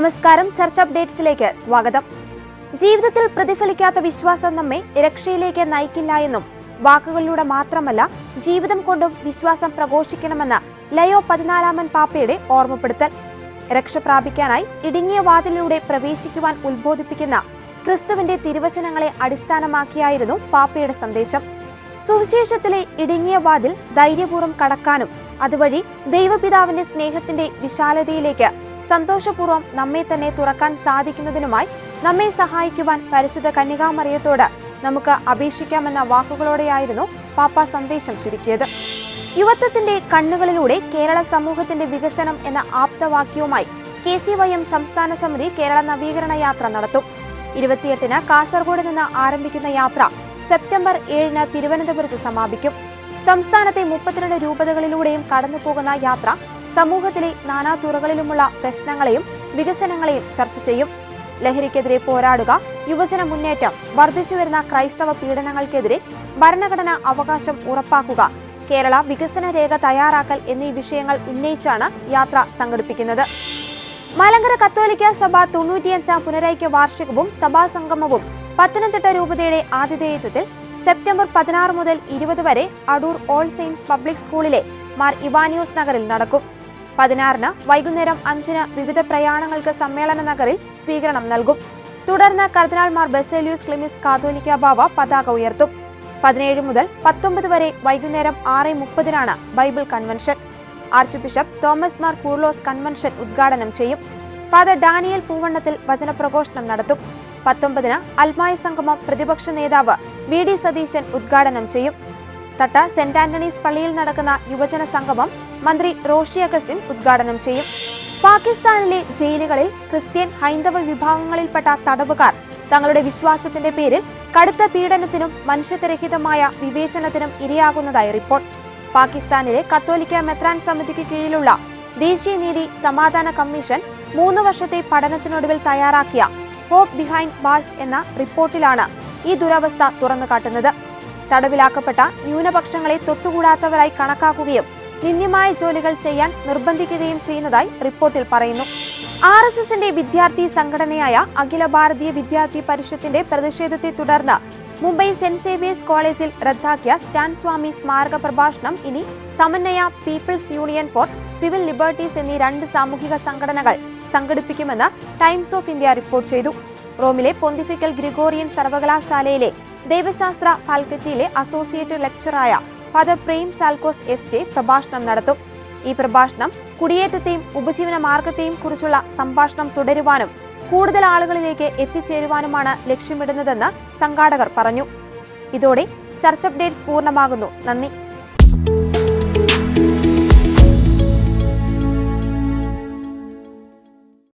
നമസ്കാരം. ചർച്ച അപ്ഡേറ്റ്സിലേക്ക് സ്വാഗതം. ജീവിതത്തിൽ പ്രതിഫലിക്കാത്ത വിശ്വാസം നമ്മെ രക്ഷയിലേക്ക് നയിക്കില്ല എന്നും വാക്കുകളിലൂടെ മാത്രമല്ല ജീവിതം കൊണ്ടും വിശ്വാസം പ്രഘോഷിക്കണമെന്ന് ലയോ പതിനാലാമൻ പാപ്പയുടെ ഓർമ്മപ്പെടുത്തൽ. രക്ഷ പ്രാപിക്കാനായി ഇടുങ്ങിയ വാതിലിലൂടെ പ്രവേശിക്കുവാൻ ഉത്ബോധിപ്പിക്കുന്ന ക്രിസ്തുവിന്റെ തിരുവചനങ്ങളെ അടിസ്ഥാനമാക്കിയായിരുന്നു പാപ്പയുടെ സന്ദേശം. സുവിശേഷത്തിലെ ഇടുങ്ങിയ വാതിൽ ധൈര്യപൂർവം കടക്കാനും അതുവഴി ദൈവപിതാവിന്റെ സ്നേഹത്തിന്റെ വിശാലതയിലേക്ക് സന്തോഷപൂർവം നമ്മെ തന്നെ തുറക്കാൻ സാധിക്കുന്നതിനുമായി നമ്മെ സഹായിക്കുവാൻ പരിശുദ്ധ കന്യകാമറിയത്തോട് നമുക്ക് അപേക്ഷിക്കാമെന്ന വാക്കുകളോടെയായിരുന്നു പാപ്പ സന്ദേശം ചുരുക്കിയത്. യുവത്വത്തിന്റെ കണ്ണുകളിലൂടെ കേരള സമൂഹത്തിന്റെ വികസനം എന്ന ആപ്തവാക്യവുമായി കെ സി വൈ എം സംസ്ഥാന സമിതി കേരള നവീകരണ യാത്ര നടത്തും. ഇരുപത്തിയെട്ടിന് കാസർഗോഡ് നിന്ന് ആരംഭിക്കുന്ന യാത്ര സെപ്റ്റംബർ ഏഴിന് തിരുവനന്തപുരത്ത് സമാപിക്കും. സംസ്ഥാനത്തെ മുപ്പത്തിരണ്ട് രൂപതകളിലൂടെയും കടന്നുപോകുന്ന യാത്ര സമൂഹത്തിലെ നാനാതുറകളിലുമുള്ള പ്രശ്നങ്ങളെയും വികസനങ്ങളെയും ചർച്ച ചെയ്യും. ലഹരിക്കെതിരെ പോരാടുക യുവജന മുന്നേറ്റം വർദ്ധിച്ചുവരുന്ന ക്രൈസ്തവ പീഡനങ്ങൾക്കെതിരെ ഭരണഘടനാ അവകാശം ഉറപ്പാക്കുക കേരള വികസന രേഖ തയ്യാറാക്കൽ എന്നീ വിഷയങ്ങൾ ഉന്നയിച്ചാണ് യാത്ര സംഘടിപ്പിക്കുന്നത്. മലങ്കര കത്തോലിക്ക സഭ തൊണ്ണൂറ്റിയഞ്ചാം പുനരൈക്യ വാർഷികവും സഭാ സംഗമവും പത്തനംതിട്ട രൂപതയുടെ ആതിഥേയത്വത്തിൽ സെപ്റ്റംബർ പതിനാറ് മുതൽ ഇരുപത് വരെ അടൂർ ഓൾ സെയിൻസ് പബ്ലിക് സ്കൂളിലെ മാർ ഇവാനിയോസ് നഗറിൽ നടക്കും. പതിനാറിന് വൈകുന്നേരം അഞ്ചിന് വിവിധ പ്രയാണങ്ങൾക്ക് സമ്മേളന നഗറിൽ സ്വീകരണം നൽകും. തുടർന്ന് കർദിനാൾമാർ ബെസേലിയൂസ് ക്ലിമിസ് കാതോലിക്ക ബാവ പതാക ഉയർത്തും. പതിനേഴ് മുതൽ പത്തൊമ്പത് വരെ വൈകുന്നേരം ആറ് മുപ്പതിനാണ് Bible convention. Archbishop Thomas Mar Koorilos convention ഉദ്ഘാടനം ചെയ്യും. ഫാദർ ഡാനിയൽ പൂവണ്ണത്തിൽ വചനപ്രഘോഷണം നടത്തും. പത്തൊമ്പതിന് അൽമായ സംഗമം പ്രതിപക്ഷ നേതാവ് വി ഡി സതീശൻ ഉദ്ഘാടനം ചെയ്യും. തട്ട സെന്റ് ആന്റണീസ് പള്ളിയിൽ നടക്കുന്ന യുവജന സംഗമം മന്ത്രി റോഷി അഗസ്റ്റിൻ ഉദ്ഘാടനം ചെയ്യും. പാകിസ്ഥാനിലെ ജയിലുകളിൽ ക്രിസ്ത്യൻ ഹൈന്ദവ വിഭാഗങ്ങളിൽപ്പെട്ട തടവുകാർ തങ്ങളുടെ വിശ്വാസത്തിന്റെ പേരിൽ കടുത്ത പീഡനത്തിനും മനുഷ്യത്വരഹിതമായ വിവേചനത്തിനും ഇരയാകുന്നതായി റിപ്പോർട്ട്. പാകിസ്ഥാനിലെ കത്തോലിക്ക മെത്രാൻ സമിതിക്ക് കീഴിലുള്ള ദേശീയ നീതി സമാധാന കമ്മീഷൻ മൂന്ന് വർഷത്തെ പഠനത്തിനൊടുവിൽ തയ്യാറാക്കിയ ഹോപ്പ് ബിഹൈൻഡ് ബാർസ് എന്ന റിപ്പോർട്ടിലാണ് ഈ ദുരവസ്ഥ തുറന്നുകാട്ടുന്നത്. തടവിലാക്കപ്പെട്ട ന്യൂനപക്ഷങ്ങളെ തൊട്ടുകൂടാത്തവരായി കണക്കാക്കുകയും നിന്ദ്യമായ ജോലികൾ ചെയ്യാൻ നിർബന്ധിക്കുകയും ചെയ്യുന്നതായി റിപ്പോർട്ടിൽ പറയുന്നു. ആർ എസ് എസിന്റെ വിദ്യാർത്ഥി സംഘടനയായ അഖില ഭാരതീയ വിദ്യാർത്ഥി പരിഷത്തിന്റെ പ്രതിഷേധത്തെ തുടർന്ന് മുംബൈ സെന്റ് സേവിയേഴ്സ് കോളേജിൽ റദ്ദാക്കിയ സ്റ്റാൻ സ്വാമി സ്മാരക പ്രഭാഷണം ഇനി Samanvaya People's Union for Civil Liberties എന്നീ രണ്ട് സാമൂഹിക സംഘടനകൾ സംഘടിപ്പിക്കുമെന്ന് ടൈംസ് ഓഫ് ഇന്ത്യ റിപ്പോർട്ട് ചെയ്തു. റോമിലെ പൊന്തിഫിക്കൽ ഗ്രിഗോറിയൻ സർവകലാശാലയിലെ ദൈവശാസ്ത്ര ഫാൽക്കറ്റിയിലെ associate ലെക്ചറായ father Prem Xalxo S J പ്രഭാഷണം നടത്തും. ഈ പ്രഭാഷണം കുടിയേറ്റത്തെയും ഉപജീവന മാർഗത്തെയും കുറിച്ചുള്ള സംഭാഷണം തുടരുവാനും കൂടുതൽ ആളുകളിലേക്ക് എത്തിച്ചേരുവാനുമാണ് ലക്ഷ്യമിടുന്നതെന്ന് സംഘാടകർ പറഞ്ഞു. ഇതോടെ ചർച്ച അപ്ഡേറ്റ്സ് പൂർണമാകുന്നു. നന്ദി.